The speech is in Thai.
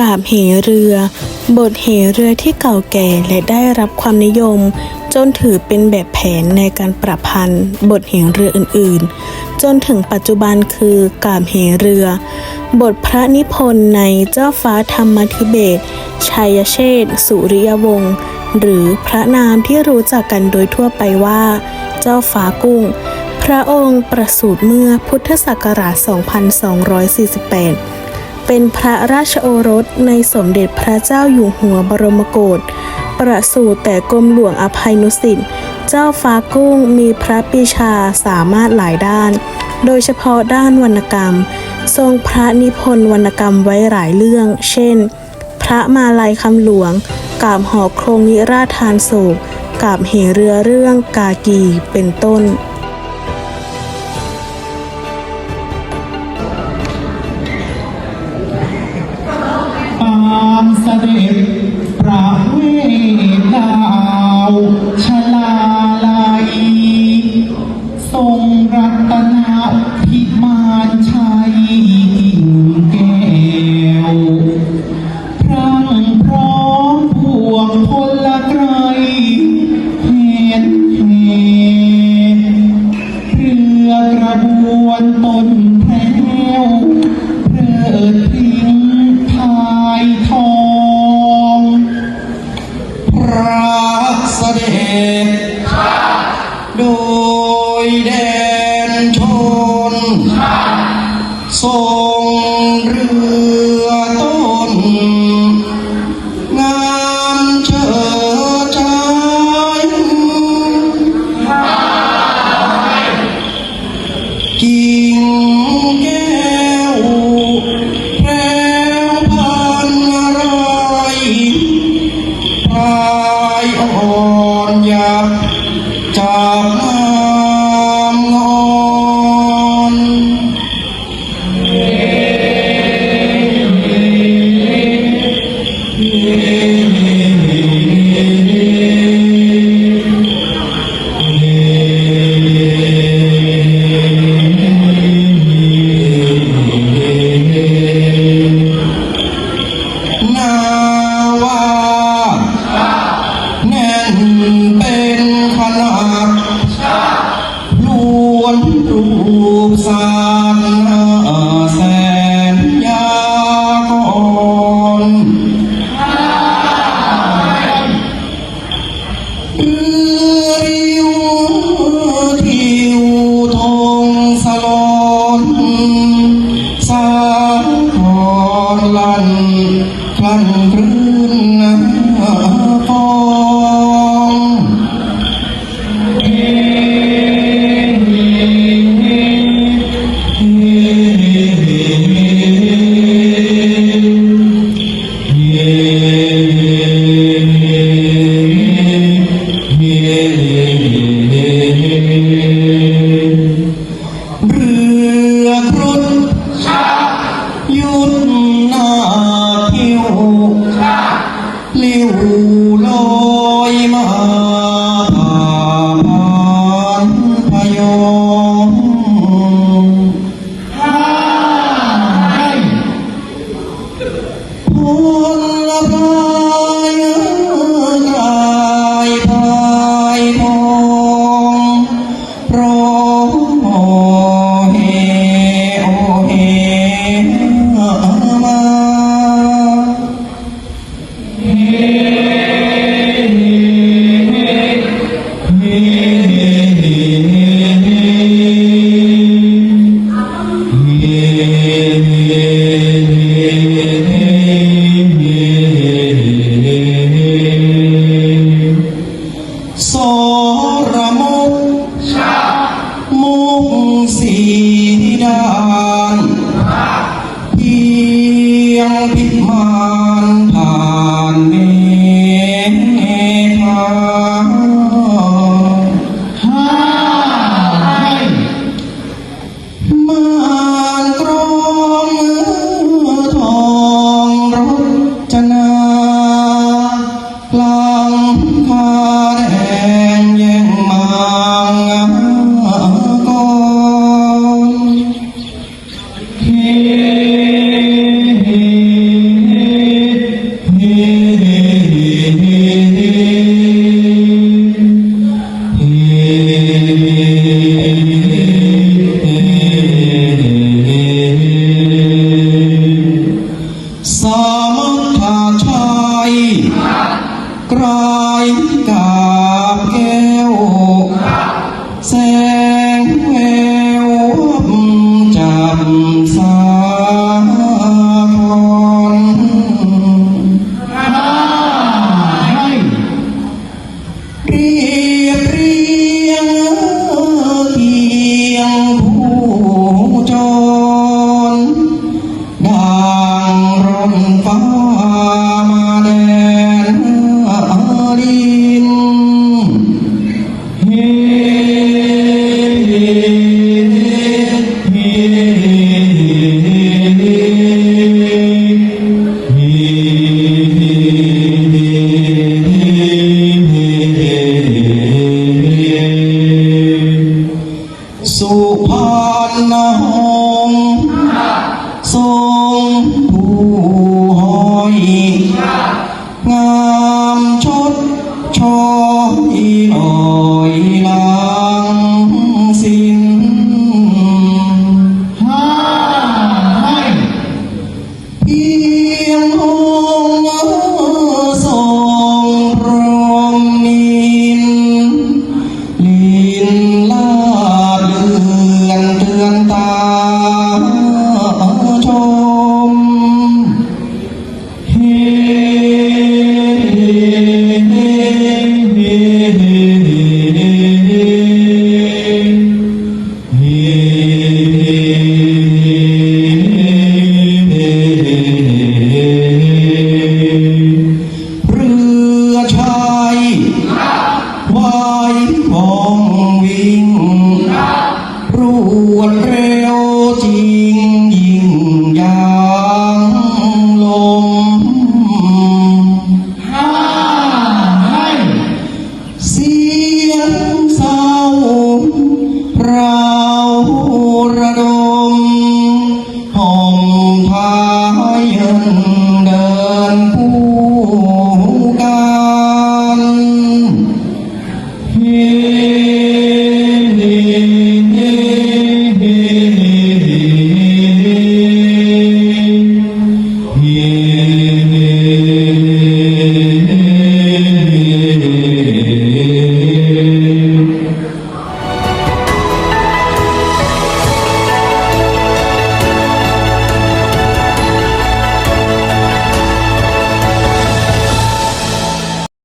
กาบเหเรือ บทเหเรือที่เก่าแก่และได้รับความนิยม จนถือเป็นแบบแผนในการประพันธ์ บทเหเรืออื่นๆ จนถึงปัจจุบันคือกาบเหเรือ บทพระนิพนธ์ในเจ้าฟ้าธรรมธิเบศชัยเชษสุริยวงศ์หรือพระนามที่รู้จักกันโดยทั่วไปว่า เจ้าฟ้ากุ้ง พระองค์ประสูติเมื่อพุทธศักราช 2248 เป็นพระราชโอรสในสมเด็จพระเจ้าอยู่หัวบรมโกศ ประสูติแต่กรมหลวงอภัยนุสิตเจ้าฟ้ากุ้งมีพระปีชาสามารถหลายด้าน โดยเฉพาะด้านวรรณกรรม ทรงพระนิพนธ์วรรณกรรมไว้หลายเรื่อง เช่น พระมาลัยคำหลวง กาบหอโครงนิราทานโศกกาบเหเรือเรื่องกากี เป็นต้นามเสด็จประเวทดาวชลาลัย ทรงรัตนาพิมานชัยกิ่งแก้วพรั่งพร้อมพวงพล ทอง ลอนสารคอนลันคลันคลื่นน้ำ ฟ ส กลายกาบแก้วแส สุพรรณหงษ์ทรงผู้หอยงามชดชอย Amen. Amen.